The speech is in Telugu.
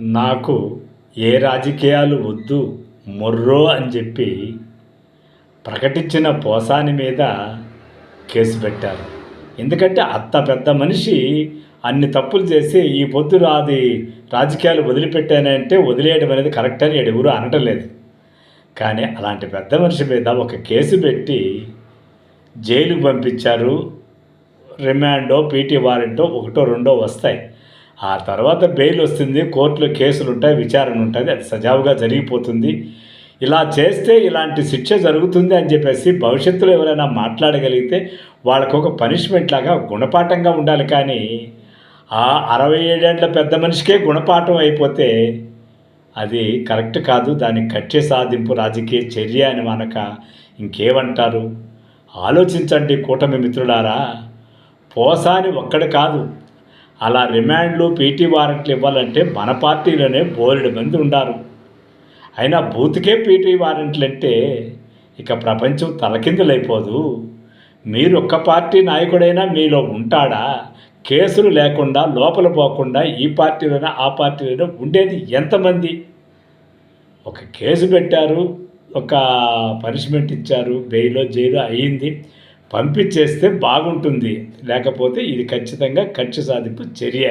నాకు ఏ రాజకీయాలు వద్దు మొర్రో అని చెప్పి ప్రకటించిన పోసాని మీద కేసు పెట్టారు. ఎందుకంటే అత్త పెద్ద మనిషి అన్ని తప్పులు చేసి ఈ పొద్దు అది రాజకీయాలు వదిలిపెట్టానంటే వదిలేయడం అనేది కరెక్ట్ అని ఎవరు అనటం లేదు. కానీ అలాంటి పెద్ద మనిషి మీద ఒక కేసు పెట్టి జైలుకు పంపించారు రిమాండో పీటీ వారెంటో ఒకటో రెండో వస్తాయి. ఆ తర్వాత బెయిల్ వస్తుంది కోర్టులో కేసులు ఉంటాయి విచారణ ఉంటుంది అది సజావుగా జరిగిపోతుంది. ఇలా చేస్తే ఇలాంటి శిక్ష జరుగుతుంది అని చెప్పేసి భవిష్యత్తులో ఎవరైనా మాట్లాడగలిగితే వాళ్ళకు ఒక పనిష్మెంట్ లాగా గుణపాఠంగా ఉండాలి. కానీ ఆ అరవై ఏడేళ్ళ పెద్ద మనిషికే గుణపాఠం అయిపోతే అది కరెక్ట్ కాదు. దాని కట్టే సాధింపు రాజకీయ చర్య అని మనక ఇంకేమంటారు? ఆలోచించండి కూటమి మిత్రులారా. పోసాని ఒక్కడు కాదు. అలా రిమాండ్లు పీటీ వారెంట్లు ఇవ్వాలంటే మన పార్టీలోనే బోలెడు మంది ఉన్నారు అయినా బూత్కే పీటీ వారెంట్లు అంటే ఇక ప్రపంచం తలకిందులైపోదు. మీరు ఒక్క పార్టీ నాయకుడైనా మీలో ఉంటాడా? కేసులు లేకుండా లోపల పోకుండా ఈ పార్టీలోనే ఆ పార్టీలోనే ఉండేది ఎంతమంది? ఒక కేసు పెట్టారు ఒక పనిష్మెంట్ ఇచ్చారు బెయిలో జైలు అయ్యింది పంపించేస్తే బాగుంటుంది. లేకపోతే ఇది ఖచ్చితంగా ఖర్చు సాధింపు చర్య.